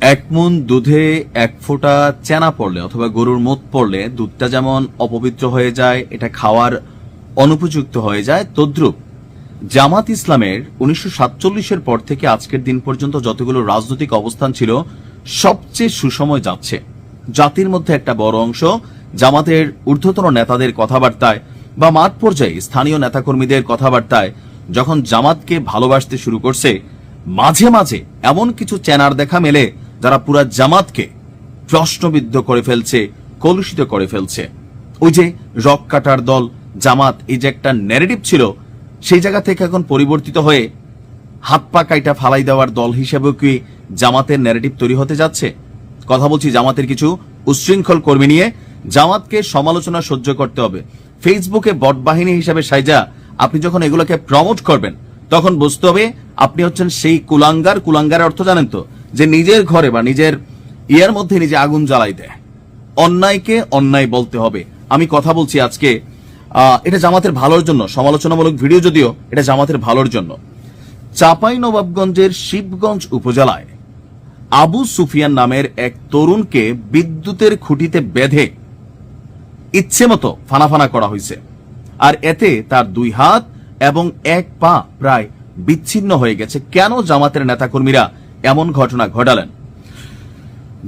এক মন দুধে এক ফোঁটা চেনা পড়লে অথবা গরুর মুখ পড়লে দুধটা যেমন অপবিত্র হয়ে যায়, এটা খাওয়ার অনুপযুক্ত হয়ে যায়, তদ্রুপ। জামাত ইসলামের উনিশশো সাতচল্লিশের পর থেকে আজকের দিন পর্যন্ত যতগুলো রাজনৈতিক অবস্থান ছিল, সবচেয়ে সুসময় যাচ্ছে। জাতির মধ্যে একটা বড় অংশ জামাতের ঊর্ধ্বতন নেতাদের কথাবার্তায় বা মাঠ পর্যায়ে স্থানীয় নেতাকর্মীদের কথাবার্তায় যখন জামাতকে ভালোবাসতে শুরু করছে, মাঝে মাঝে এমন কিছু চ্যানার দেখা মেলে যারা পুরা জামাতকে প্রশ্নবিদ্ধ করে ফেলছে, কলুষিত করে ফেলছে। ওই যে রক কাটার দল, জামাত, এই যে একটা ন্যারেটিভ ছিল, সেই জায়গা থেকে এখন পরিবর্তিত হয়ে হাত পা কাইটা ফালাই দেওয়ার দল হিসেবেও কি জামাতের ন্যারেটিভ তৈরি হতে যাচ্ছে? কথা বলছি জামাতের কিছু উচ্ছৃঙ্খল কর্মী নিয়ে। জামাতকে সমালোচনা সহ্য করতে হবে। ফেসবুকে বট বাহিনী হিসেবে সাইজা, আপনি যখন এগুলোকে প্রমোট করবেন, তখন বুঝতে হবে আপনি হচ্ছেন সেই কুলাঙ্গার। কুলাঙ্গার অর্থ জানেন তো? যে নিজের ঘরে বা নিজের ইয়ার মধ্যে নিজে আগুন জ্বালাই দেয়। অন্যায়কে অন্যায় বলতে হবে। আমি কথা বলছি আজকে এটা জামাতের ভালোর জন্য, সমালোচনামূলক ভিডিও যদিও, এটা জামাতের ভালোর জন্য। চাপাই নবাবগঞ্জের শিবগঞ্জ উপজেলায় আবু সুফিয়ান নামের এক তরুণকে বিদ্যুতের খুঁটিতে বেঁধে ইচ্ছে মতো ফানাফানা করা হয়েছে। আর এতে তার দুই হাত এবং এক পা প্রায় বিচ্ছিন্ন হয়ে গেছে। কেন জামাতের নেতাকর্মীরা এমন ঘটনা ঘটালেন।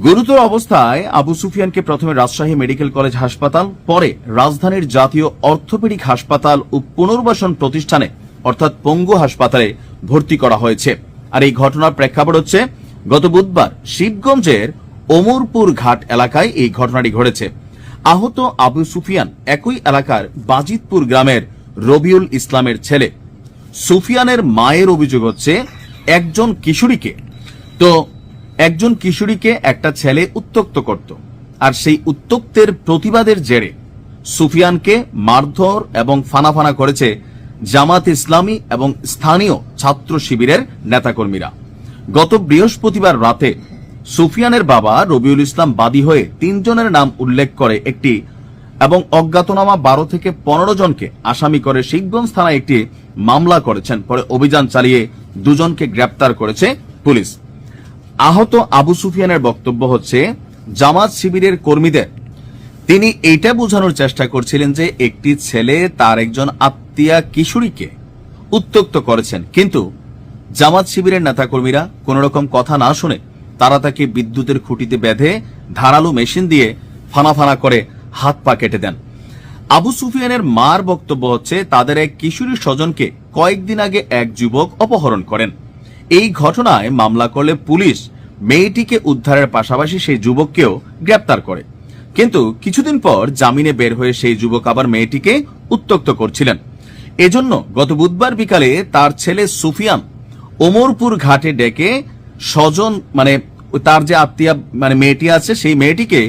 গুরুতর অবস্থায় আবু সুফিয়ানকে প্রথমে রাজশাহী মেডিকেল কলেজ হাসপাতাল, পরে রাজধানীর জাতীয় অর্থোপেডিক হাসপাতাল ও পুনর্বাসন প্রতিষ্ঠানে, অর্থাৎ পঙ্গু হাসপাতালে ভর্তি করা হয়েছে। আর এই ঘটনার প্রেক্ষাপট হচ্ছে, গত বুধবার শিবগঞ্জের ওমরপুর ঘাট এলাকায় এই ঘটনাটি ঘটেছে। আহত আবু সুফিয়ান একই এলাকার বাজিতপুর গ্রামের রবিউল ইসলামের ছেলে। সুফিয়ানের মায়ের অভিযোগ হচ্ছে, একজন কিশোরীকে তো একজন কিশোরীকে একটা ছেলে উত্তক্ত করত, আর সেই উত্তক্তের প্রতিবাদের জেরে সুফিয়ানকে মারধর এবং ফানাফানা করেছে জামাত ইসলামী এবং স্থানীয় ছাত্র শিবিরের নেতাকর্মীরা। গত বৃহস্পতিবার রাতে সুফিয়ানের বাবা রবিউল ইসলাম বাদী হয়ে তিনজনের নাম উল্লেখ করে একটি এবং অজ্ঞাতনামা বারো থেকে পনেরো জনকে আসামি করে শিবগঞ্জ থানায় একটি মামলা করেছেন, পরে অভিযান চালিয়ে দুজনকে গ্রেপ্তার করেছে পুলিশ। আহত আবু সুফিয়ানের বক্তব্য হচ্ছে, জামাত শিবিরের কর্মীদের। তিনি এটা বোঝানোর চেষ্টা করছিলেন যে একটি ছেলে তার একজন আত্মীয়া কিশোরীকে উত্তক্ত করেছেন। কিন্তু জামাত শিবিরের নেতাকর্মীরা কোন রকম কথা না শুনে তারা তাকে বিদ্যুতের খুঁটিতে বেঁধে ধারালো মেশিন দিয়ে ফানাফানা করে হাত পা কেটে দেন। আবু সুফিয়ানের মার বক্তব্য হচ্ছে, তাদের এক কিশোরী স্বজনকে কয়েকদিন আগে এক যুবক অপহরণ করেন। এই ঘটনায় মামলা করলে পুলিশ মেয়েটিকে উদ্ধারের পাশাপাশি সেই যুবককেও গ্রেপ্তার করে। কিন্তু কিছুদিন পর জামিনে বের হয়ে সেই যুবক আবার মেয়েটিকে উত্তক্ত করছিলেন। এজন্য গত বুধবার বিকালে তার ছেলে সুফিয়ান ওমরপুর ঘাটে ডেকে স্বজন মানে তার যে আত্মীয় মানে মেয়েটি আছে, সেই মেয়েটিকে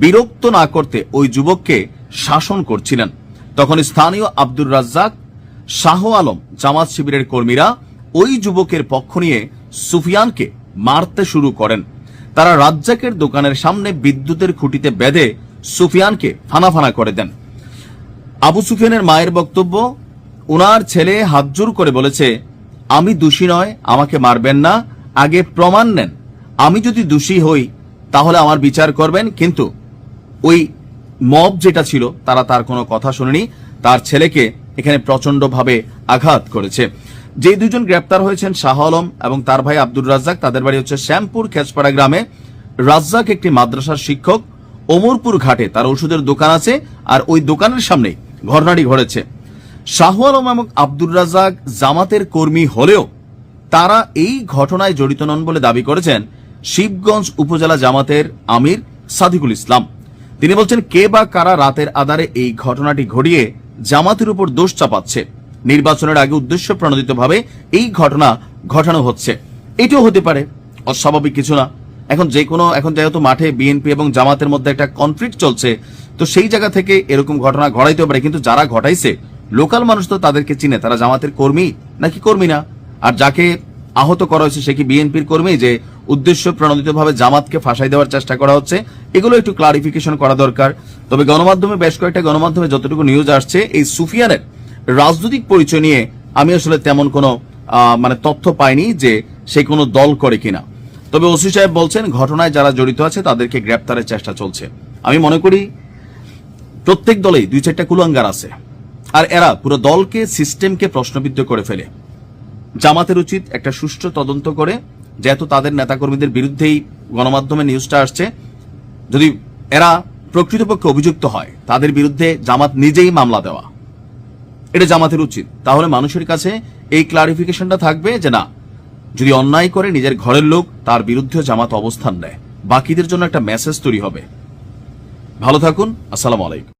বিরক্ত না করতে ওই যুবককে শাসন করছিলেন। তখন স্থানীয় আব্দুর রাজ্জাক, শাহ আলম জামাত শিবিরের কর্মীরা ওই যুবকের পক্ষ নিয়ে সুফিয়ানকে মারতে শুরু করেন। তারা রাজ্জাকের দোকানের সামনে বিদ্যুতের খুঁটিতে বেঁধে সুফিয়ানকে ফানাফানা করে দেন। আবু সুফিয়ানের মায়ের বক্তব্য, উনার ছেলে হাতজোর করে বলেছে, আমি দোষী নয়, আমাকে মারবেন না, আগে প্রমাণ নেন। আমি যদি দোষী হই, তাহলে আমার বিচার করবেন কিন্তু ওই মব যেটা ছিল, তারা তার কোনো কথা শুনেনি। তার ছেলেকে এখানে প্রচন্ডভাবে আঘাত করেছে। যে দুজন গ্রেপ্তার হয়েছেন শাহ আলম এবং তার ভাই আব্দুর রাজ্জাক, তাদের বাড়ি হচ্ছে শ্যামপুর খেচপাড়া গ্রামে। রাজ্জাক একটি মাদ্রাসার শিক্ষক, ওমরপুর ঘাটে তার ওষুধের দোকান আছে আর ওই দোকানের সামনে ঘটনাটি ঘটেছে শাহ আলম এবং আব্দুর রাজ্জাক জামাতের কর্মী হলেও তারা এই ঘটনায় জড়িত নন বলে দাবি করেছেন শিবগঞ্জ উপজেলা জামাতের আমির সাদিকুল ইসলাম। তিনি বলছেন, কে বা কারা রাতের আধারে এই ঘটনাটি ঘটিয়ে জামাতের উপর দোষ চাপাচ্ছে? নির্বাচনের আগে উদ্দেশ্য প্রণোদিতভাবে এই ঘটনা ঘটানো হচ্ছে। এটাও হতে পারে, অস্বাভাবিক কিছু না। এখন যে কোনো, এখন যেহেতু মাঠে বিএনপি এবং জামাতের মধ্যে একটা কনফ্লিক্ট চলছে, তো সেই জায়গা থেকে এরকম ঘটনা ঘটাইতে পারে। কিন্তু যারা ঘটাইছে লোকাল মানুষ তো তাদেরকে চিনে, তারা জামাতের কর্মী নাকি কর্মী না? আর যাকে আহত করা হয়েছে সে কি বিএনপির কর্মী? যে উদ্দেশ্য প্রণোদিতভাবে জামাতকে ফাঁসাই দেওয়ার চেষ্টা করা হচ্ছে, এগুলো একটু ক্লারিফিকেশন করা দরকার। তবে গণমাধ্যমে বেশ কয়েকটা গণমাধ্যমে যতটুকু নিউজ আসছে, এই সুফিয়ানের রাজনৈতিক পরিচয় নিয়ে আমি আসলে তেমন কোনো মানে তথ্য পাইনি যে সে কোনো দল করে কিনা। তবে ওসি সাহেব বলছেন, ঘটনায় যারা জড়িত আছে তাদেরকে গ্রেপ্তারের চেষ্টা চলছে। আমি মনে করি প্রত্যেক দলেই দুই চারটা কুলাঙ্গার আছে। আর এরা পুরো দলকে, সিস্টেমকে প্রশ্নবিদ্ধ করে ফেলে। জামাতের উচিত একটা সুষ্ঠু তদন্ত করে, যেহেতু তাদের নেতাকর্মীদের বিরুদ্ধেই গণমাধ্যমে নিউজটা আসছে। যদি এরা প্রকৃতপক্ষে অভিযুক্ত হয়, তাদের বিরুদ্ধে জামাত নিজেই মামলা দেওয়া। এটা জামাতের উচিত। তাহলে মানুষের কাছে এই ক্লারিফিকেশনটা থাকবে যে না, যদি অন্যায় করে নিজের ঘরের লোক, তার বিরুদ্ধে জামাত অবস্থান নেয়। বাকিদের জন্য একটা মেসেজ তৈরি হবে। ভালো থাকুন, আসসালামু আলাইকুম।